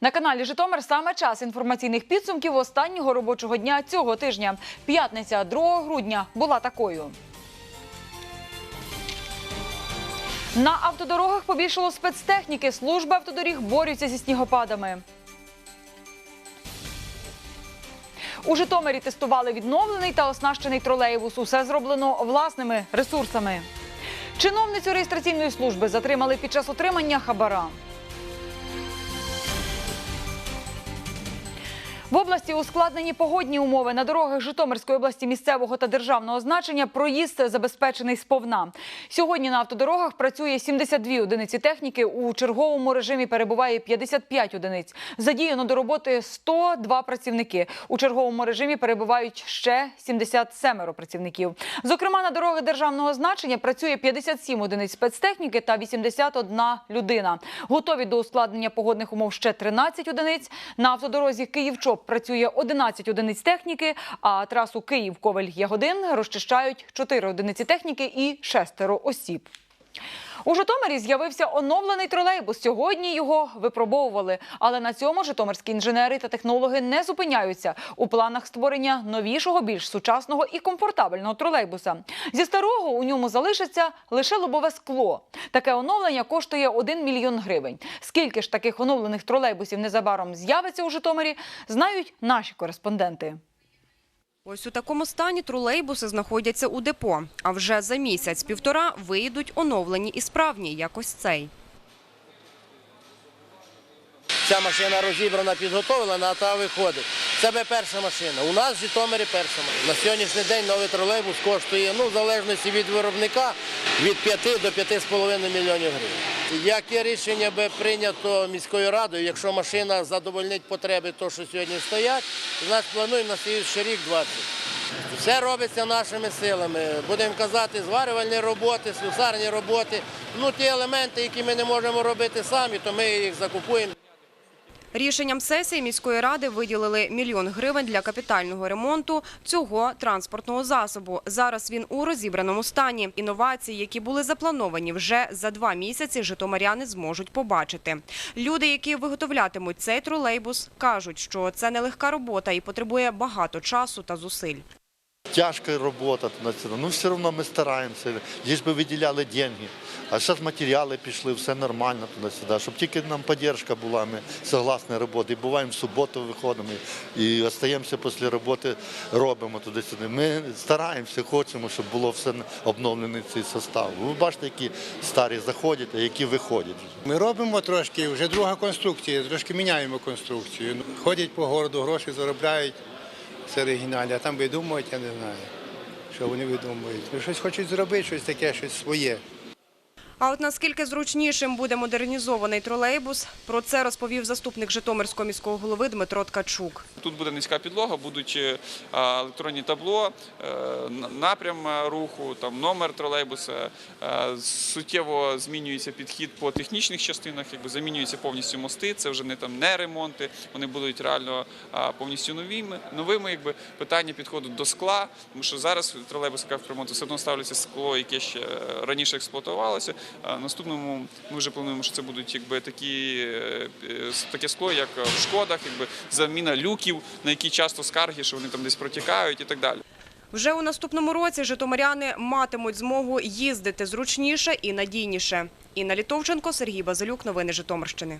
На каналі Житомир саме час інформаційних підсумків останнього робочого дня цього тижня. П'ятниця 2 грудня була такою. На автодорогах побільшало спецтехніки. Служби автодоріг борються зі снігопадами. У Житомирі тестували відновлений та оснащений тролейбус. Усе зроблено власними ресурсами. Чиновницю реєстраційної служби затримали під час отримання хабара. В області ускладнені погодні умови на дорогах Житомирської області місцевого та державного значення. Проїзд забезпечений сповна. Сьогодні на автодорогах працює 72 одиниці техніки. У черговому режимі перебуває 55 одиниць. Задіяно до роботи 102 працівники. У черговому режимі перебувають ще 77 працівників. Зокрема, на дороги державного значення працює 57 одиниць спецтехніки та 81 людина. Готові до ускладнення погодних умов ще 13 одиниць. На автодорозі Працює 11 одиниць техніки, а трасу Київ-Ковель-Ягодин розчищають 4 одиниці техніки і шестеро осіб. У Житомирі з'явився оновлений тролейбус. Сьогодні його випробовували. Але на цьому житомирські інженери та технологи не зупиняються. У планах створення новішого, більш сучасного і комфортабельного тролейбуса. Зі старого у ньому залишиться лише лобове скло. Таке оновлення коштує 1 мільйон гривень. Скільки ж таких оновлених тролейбусів незабаром з'явиться у Житомирі, знають наші кореспонденти. Ось у такому стані тролейбуси знаходяться у депо. А вже за місяць-півтора вийдуть оновлені і справні, як ось цей. Ця машина розібрана, підготовлена, а та виходить. Це би перша машина. У нас в Житомирі перша машина. На сьогоднішній день новий тролейбус коштує, ну, в залежності від виробника, від 5 до 5,5 мільйонів гривень. Яке рішення би прийнято міською радою, якщо машина задовольнить потреби, то, що сьогодні стоять, значить плануємо на слідчий рік 20. Все робиться нашими силами. Будемо казати, зварювальні роботи, слюсарні роботи. Ну, ті елементи, які ми не можемо робити самі, то ми їх закупуємо. Рішенням сесії міської ради виділили мільйон гривень для капітального ремонту цього транспортного засобу. Зараз він у розібраному стані. Інновації, які були заплановані вже за два місяці, житомиряни зможуть побачити. Люди, які виготовлятимуть цей тролейбус, кажуть, що це нелегка робота і потребує багато часу та зусиль. Тяжкая работа, туди-сюди. ну все одно ми стараємося, лиш би виділяли деньги. А зараз матеріали пішли, все нормально туди-сюди. Щоб тільки нам підтримка була, ми согласні роботи. І буваємо в суботу виходимо і остаємося після роботи, робимо туди-сюди. Ми стараємося, хочемо, щоб було все обновлений цей состав. Ви бачите, які старі заходять, а які виходять. Ми робимо трошки, вже друга конструкція, трошки міняємо конструкцію. Ходять по городу, гроші заробляють, це оригінальне, а там видумують, я не знаю, що вони видумують. Ну, Щось хочуть зробити, щось таке, щось своє. А от наскільки зручнішим буде модернізований тролейбус, про це розповів заступник Житомирського міського голови Дмитро Ткачук. Тут буде низька підлога, будуть е, електронні табло, е, напрям е, руху, там номер тролейбуса. Суттєво змінюється підхід по технічних частинах, якби замінюються повністю мости. Це вже не там не ремонти, вони будуть реально повністю новими. Новими якби питання підходу до скла, тому що зараз в тролейбусах в ремонту все одно ставляться скло, яке ще раніше експлуатувалося. Наступному ми вже плануємо, що це будуть якби такі е, е, таке скло, як в шкодах, якби заміна люків, на які часто скарги, що вони там десь протікають і так далі. Вже у наступному році житомиряни матимуть змогу їздити зручніше і надійніше. Інна Літовченко, Сергій Базилюк. Новини Житомирщини.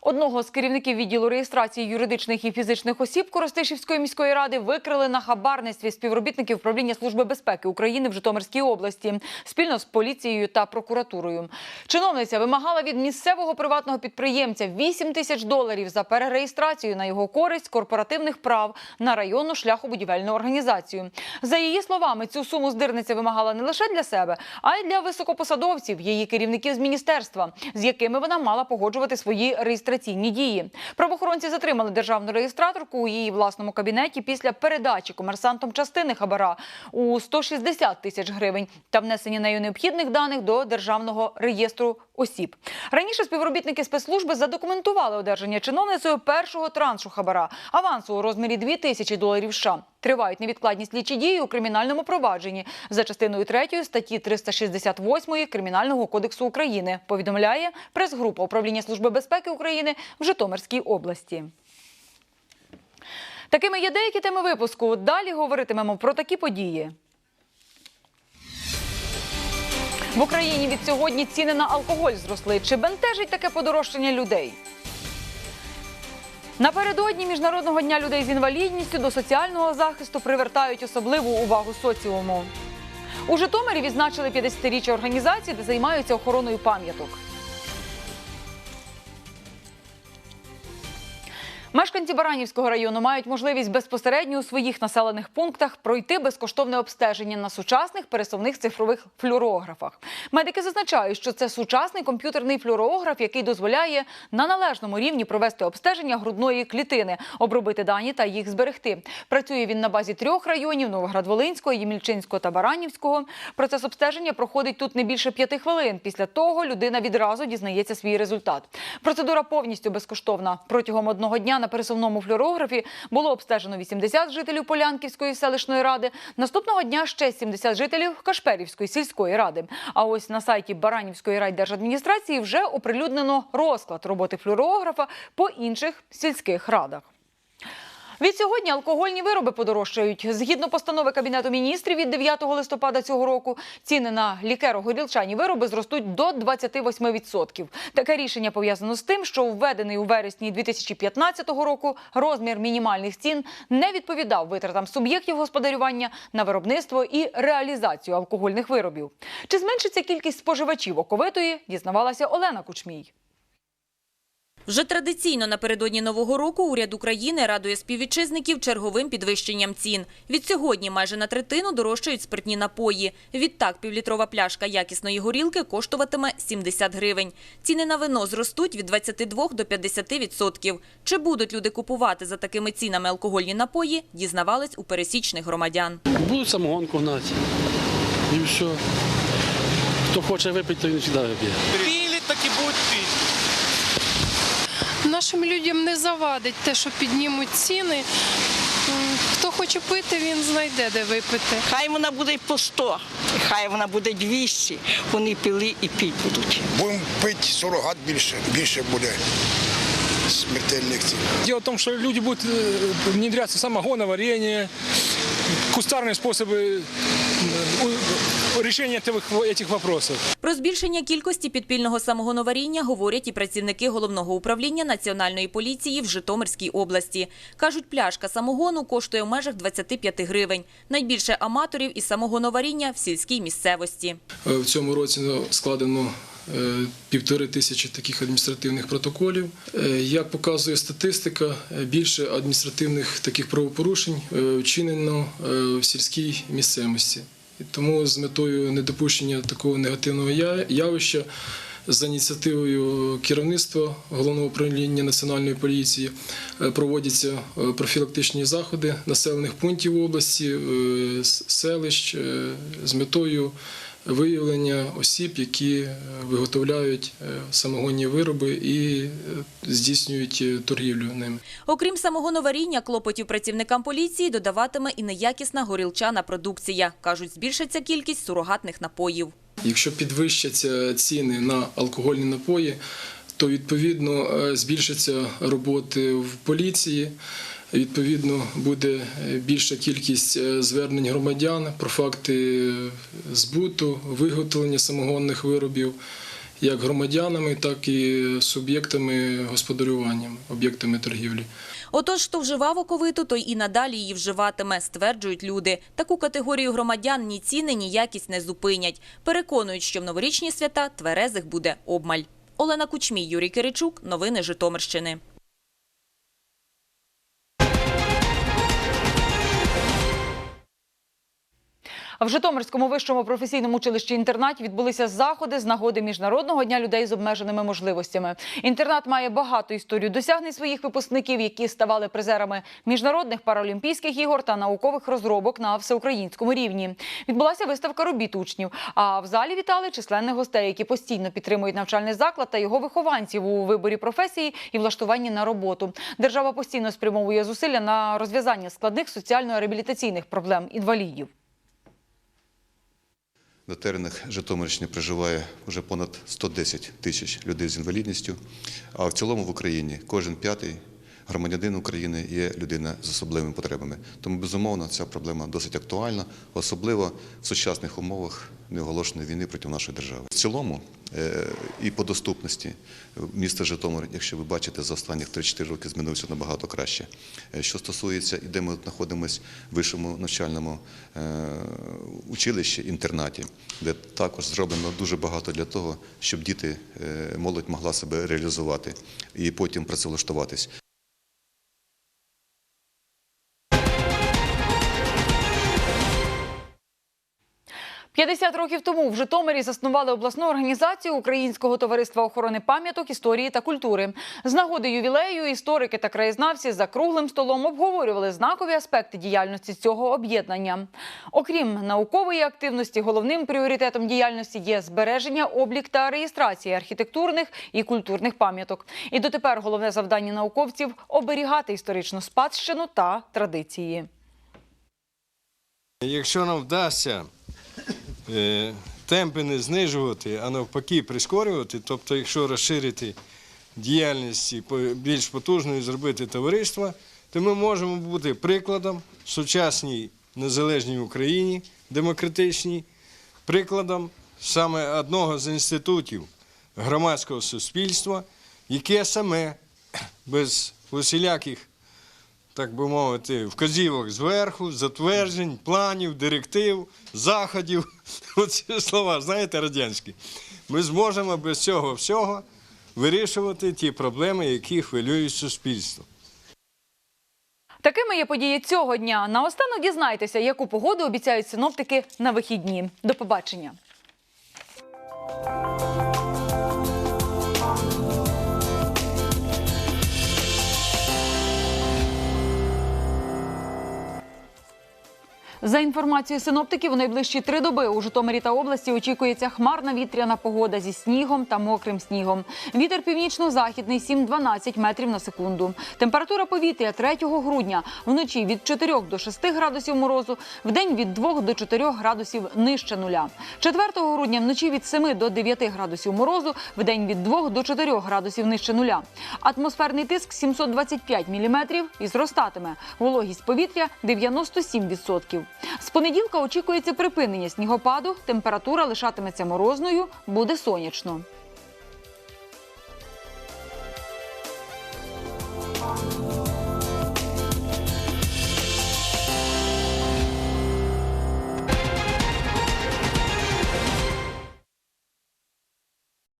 Одного з керівників відділу реєстрації юридичних і фізичних осіб Коростишівської міської ради викрили на хабарництві співробітників управління служби безпеки України в Житомирській області спільно з поліцією та прокуратурою. Чиновниця вимагала від місцевого приватного підприємця 8 тисяч доларів за перереєстрацію на його користь корпоративних прав на районну шляхобудівельну організацію. За її словами, цю суму здирниця вимагала не лише для себе, а й для високопосадовців, її керівників з міністерства, з якими вона мала погоджувати свої реєстраційні дії. Правоохоронці затримали державну реєстраторку у її власному кабінеті після передачі комерсантом частини хабара у 160 тисяч гривень та внесення нею необхідних даних до державного реєстру осіб. Раніше співробітники спецслужби задокументували одержання чиновницею першого траншу хабара авансу у розмірі 2 тисячі доларів США. Тривають невідкладні слідчі дії у кримінальному провадженні за частиною 3 статті 368 Кримінального кодексу України. Повідомляє прес-група управління Служби безпеки України в Житомирській області. Такими є деякі теми випуску. Далі говоритимемо про такі події. В Україні від сьогодні ціни на алкоголь зросли. Чи бентежить таке подорожчання людей? Напередодні Міжнародного дня людей з інвалідністю до соціального захисту привертають особливу увагу соціуму. У Житомирі відзначили 50-річчя організації, де займаються охороною пам'яток. Мешканці Баранівського району мають можливість безпосередньо у своїх населених пунктах пройти безкоштовне обстеження на сучасних пересувних цифрових флюорографах. Медики зазначають, що це сучасний комп'ютерний флюорограф, який дозволяє на належному рівні провести обстеження грудної клітини, обробити дані та їх зберегти. Працює він на базі трьох районів: Новоград-Волинського, Ємільчинського та Баранівського. Процес обстеження проходить тут не більше п'яти хвилин. Після того людина відразу дізнається свій результат. Процедура повністю безкоштовна. Протягом одного дня на пересувному флюорографі було обстежено 80 жителів Полянківської селищної ради. Наступного дня ще 70 жителів Кашперівської сільської ради. А ось на сайті Баранівської райдержадміністрації вже оприлюднено розклад роботи флюорографа по інших сільських радах. Від сьогодні алкогольні вироби подорожчають. Згідно постанови Кабінету міністрів від 9 листопада цього року, ціни на лікеро-горілчані вироби зростуть до 28%. Таке рішення пов'язано з тим, що введений у вересні 2015 року розмір мінімальних цін не відповідав витратам суб'єктів господарювання на виробництво і реалізацію алкогольних виробів. Чи зменшиться кількість споживачів оковитої, дізнавалася Олена Кучмій. Вже традиційно напередодні Нового року уряд України радує співвітчизників черговим підвищенням цін. Від сьогодні майже на третину дорожчають спиртні напої. Відтак півлітрова пляшка якісної горілки коштуватиме 70 гривень. Ціни на вино зростуть від 22 до 50 відсотків. Чи будуть люди купувати за такими цінами алкогольні напої, дізнавались у пересічних громадян. Будуть самогонку гнати. І все. Хто хоче випити, той не завжди вип'є. Пили, так і будуть пити. Нашим людям не завадить те, що піднімуть ціни. М, Хто хоче пити, він знайде, де випити. Хай вона буде й по 100, і хай вона буде 200. Вони пили і піть будуть. Будемо пити сурогат більше, більше буде смертельних цін. Дело в том, что люди будут э, внедряться самогоны, варенье, кустарные способы э, у- решения этих, этих вопросов. Про збільшення кількості підпільного самогоноваріння говорять і працівники головного управління національної поліції в Житомирській області. Кажуть, пляшка самогону коштує в межах 25 гривень. Найбільше аматорів із самогоноваріння в сільській місцевості. Е, В цьому році складено е, півтори тисячі таких адміністративних протоколів. Е, Як показує статистика, е, більше адміністративних таких правопорушень е, вчинено е, в сільській місцевості. Тому з метою недопущення такого негативного явища. За ініціативою керівництва головного управління національної поліції е, проводяться е, профілактичні заходи населених пунктів області, е, селищ е, з метою виявлення осіб, які е, виготовляють е, самогонні вироби і е, здійснюють торгівлю ними. Окрім самогоноваріння, клопотів працівникам поліції додаватиме і неякісна горілчана продукція. Кажуть, збільшиться кількість сурогатних напоїв. Якщо підвищаться ціни на алкогольні напої, то відповідно збільшиться роботи в поліції. Відповідно, буде е, більша кількість е, звернень громадян про факти е, збуту, виготовлення самогонних виробів як громадянами, так і суб'єктами господарювання, об'єктами торгівлі. Отож, хто вживав оковиту, той і надалі її вживатиме, стверджують люди. Таку категорію громадян ні ціни, ні якість не зупинять. Переконують, що в новорічні свята тверезих буде обмаль. Олена Кучмій, Юрій Киричук. Новини Житомирщини. В Житомирському вищому професійному училищі інтернаті відбулися заходи з нагоди міжнародного дня людей з обмеженими можливостями. Інтернат має багату історію досягнень своїх випускників, які ставали призерами міжнародних паралімпійських ігор та наукових розробок на всеукраїнському рівні. Відбулася виставка робіт учнів. А в залі вітали численних гостей, які постійно підтримують навчальний заклад та його вихованців у виборі професії і влаштуванні на роботу. Держава постійно спрямовує зусилля на розв'язання складних соціально-реабілітаційних проблем інвалідів. На теренах Житомирщини проживає вже понад 110 тисяч людей з інвалідністю, а в цілому в Україні кожен п'ятий громадянин України є людина з особливими потребами. Тому, безумовно, ця проблема досить актуальна, особливо в сучасних умовах неоголошеної війни проти нашої держави. В цілому і по доступності міста Житомир, якщо ви бачите, за останніх 3-4 роки змінився набагато краще. Е, Що стосується і де ми знаходимося в вищому навчальному е, училищі, інтернаті, де також зроблено дуже багато для того, щоб діти, е, молодь могла себе реалізувати і потім працевлаштуватись. 50 років тому в Житомирі заснували обласну організацію Українського товариства охорони пам'яток, історії та культури. З нагоди ювілею історики та краєзнавці за круглим столом обговорювали знакові аспекти діяльності цього об'єднання. Окрім наукової активності, головним пріоритетом діяльності є збереження, облік та реєстрація архітектурних і культурних пам'яток. І дотепер головне завдання науковців оберігати історичну спадщину та традиції. Якщо нам вдасться темпи не знижувати, а навпаки прискорювати, тобто якщо розширити діяльність більш потужною зробити товариство, то ми можемо бути прикладом сучасній незалежній Україні, демократичній, прикладом саме одного з інститутів громадського суспільства, яке саме без усіляких так би мовити, вказівок зверху, затверджень, планів, директив, заходів. Оці слова, знаєте, радянські. Ми зможемо без цього всього вирішувати ті проблеми, які хвилюють суспільство. Такими є події цього дня. Наостанок дізнайтеся, яку погоду обіцяють синоптики на вихідні. До побачення. За інформацією синоптиків, у найближчі три доби у Житомирі та області очікується хмарна вітряна погода зі снігом та мокрим снігом. Вітер північно-західний 7-12 метрів на секунду. Температура повітря 3 грудня вночі від 4 до 6 градусів морозу, вдень від 2 до 4 градусів нижче нуля. 4 грудня вночі від 7 до 9 градусів морозу, вдень від 2 до 4 градусів нижче нуля. Атмосферний тиск 725 міліметрів і зростатиме. Вологість повітря 97%. З понеділка очікується припинення снігопаду, температура лишатиметься морозною, буде сонячно.